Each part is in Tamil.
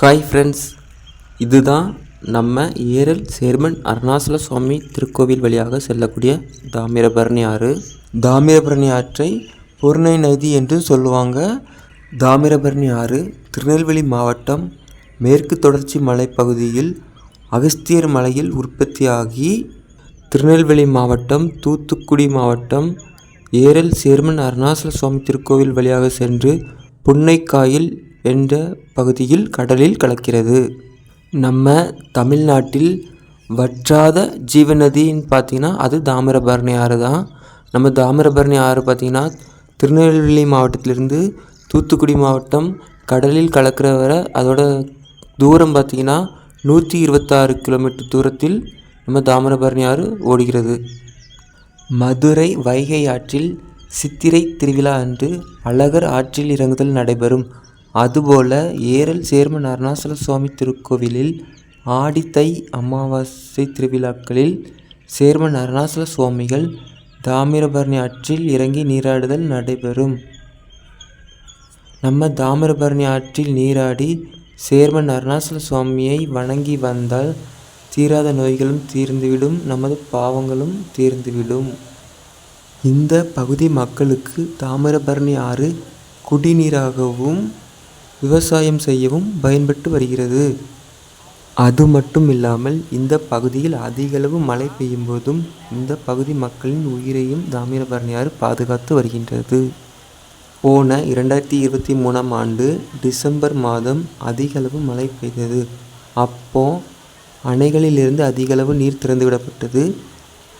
ஹாய் ஃப்ரெண்ட்ஸ் இதுதான் நம்ம ஏரல் சேர்மன் அருணாசல சுவாமி திருக்கோவில் வழியாக செல்லக்கூடிய தாமிரபரணி ஆறு. தாமிரபரணி ஆற்றை பொருணை நதி என்று சொல்லுவாங்க. தாமிரபரணி ஆறு திருநெல்வேலி மாவட்டம் மேற்கு தொடர்ச்சி மலைப்பகுதியில் அகஸ்தியர் மலையில் உற்பத்தியாகி திருநெல்வேலி மாவட்டம் தூத்துக்குடி மாவட்டம் ஏரல் சேர்மன் அருணாசல சுவாமி திருக்கோவில் வழியாக சென்று புன்னைக்காயில் என்ற பகுதியில் கடலில் கலக்கிறது. நம்ம தமிழ்நாட்டில் வற்றாத ஜீவநதின்னு பார்த்தீங்கன்னா அது தாமிரபரணி ஆறு தான். நம்ம தாமிரபரணி ஆறு பார்த்திங்கன்னா திருநெல்வேலி மாவட்டத்திலிருந்து தூத்துக்குடி மாவட்டம் கடலில் கலக்கிற வரை அதோட தூரம் பார்த்திங்கன்னா நூற்றி இருபத்தாறு கிலோமீட்டர் தூரத்தில் நம்ம தாமிரபரணி ஆறு ஓடுகிறது. மதுரை வைகை ஆற்றில் சித்திரை திருவிழா அன்று அழகர் ஆற்றில் இறங்குதல் நடைபெறும். அதுபோல ஏரல் சேர்மன் அருணாசல சுவாமி திருக்கோவிலில் ஆடி தை அமாவாசை திருவிழாக்களில் சேர்மன் அருணாசல சுவாமிகள் தாமிரபரணி ஆற்றில் இறங்கி நீராடுதல் நடைபெறும். நம்ம தாமிரபரணி ஆற்றில் நீராடி சேர்மன் அருணாசல சுவாமியை வணங்கி வந்தால் தீராத நோய்களும் தீர்ந்துவிடும் நமது பாவங்களும் தீர்ந்துவிடும். இந்த பகுதி மக்களுக்கு தாமிரபரணி ஆறு குடிநீராகவும் விவசாயம் செய்யவும் பயன்பட்டு வருகிறது. அது மட்டும் இல்லாமல் இந்த பகுதியில் அதிகளவு மழை பெய்யும் போதும் இந்த பகுதி மக்களின் உயிரையும் தாமிரபரணி ஆறு பாதுகாத்து வருகின்றது. போன இரண்டாயிரத்தி இருபத்தி மூணாம் ஆண்டு டிசம்பர் மாதம் அதிகளவு மழை பெய்தது. அப்போ அணைகளிலிருந்து அதிகளவு நீர் திறந்து விடப்பட்டது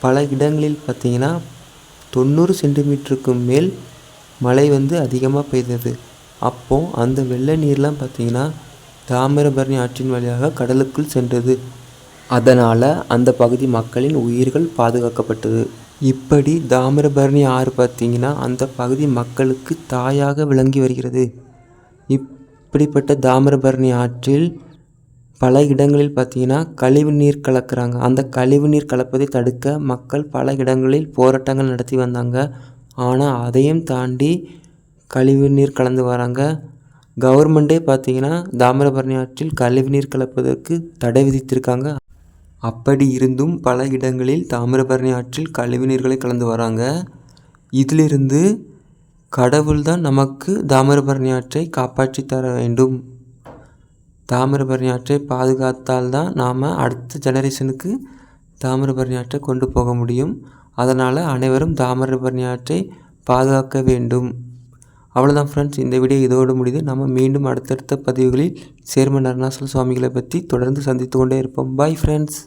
பல இடங்களில் பார்த்திங்கன்னா தொண்ணூறு சென்டிமீட்டருக்கு மேல் மழை வந்து அதிகமாக பெய்தது. அப்போது அந்த வெள்ள நீர்லாம் பார்த்திங்கன்னா தாமிரபரணி ஆற்றின் வழியாக கடலுக்குள் சென்றது. அதனால் அந்த பகுதி மக்களின் உயிர்கள் பாதுகாக்கப்பட்டது. இப்படி தாமிரபரணி ஆறு பார்த்திங்கன்னா அந்த பகுதி மக்களுக்கு தாயாக விளங்கி வருகிறது. இப்படிப்பட்ட தாமிரபரணி ஆற்றில் பல இடங்களில் பார்த்திங்கன்னா கழிவு நீர் கலக்கிறாங்க. அந்த கழிவு நீர் கலப்பதை தடுக்க மக்கள் பல இடங்களில் போராட்டங்கள் நடத்தி வந்தாங்க. ஆனால் அதையும் தாண்டி கழிவு நீர் கலந்து வராங்க. கவர்மெண்ட்டே பார்த்திங்கன்னா தாமிரபரணி ஆற்றில் கழிவு நீர் கலப்பதற்கு தடை விதித்திருக்காங்க. அப்படி இருந்தும் பல இடங்களில் தாமிரபரணி ஆற்றில் கழிவு நீர்களை கலந்து வராங்க. இதிலிருந்து கடவுள் தான் நமக்கு தாமிரபரணி ஆற்றை காப்பாற்றி தர வேண்டும். தாமிரபரணி ஆற்றை பாதுகாத்தால் தான் நாம் அடுத்த ஜெனரேஷனுக்கு தாமிரபரணி ஆற்றை கொண்டு போக முடியும். அதனால் அனைவரும் தாமிரபரணி ஆற்றை பாதுகாக்க வேண்டும். அவ்வளோதான் ஃப்ரெண்ட்ஸ் இந்த வீடியோ இதோடு முடியுது நம்ம மீண்டும் அடுத்தடுத்த பதிவுகளில் சேர்மன் நரணாசல் சுவாமிகளை பற்றி தொடர்ந்து சந்தித்து கொண்டே இருப்போம். Bye friends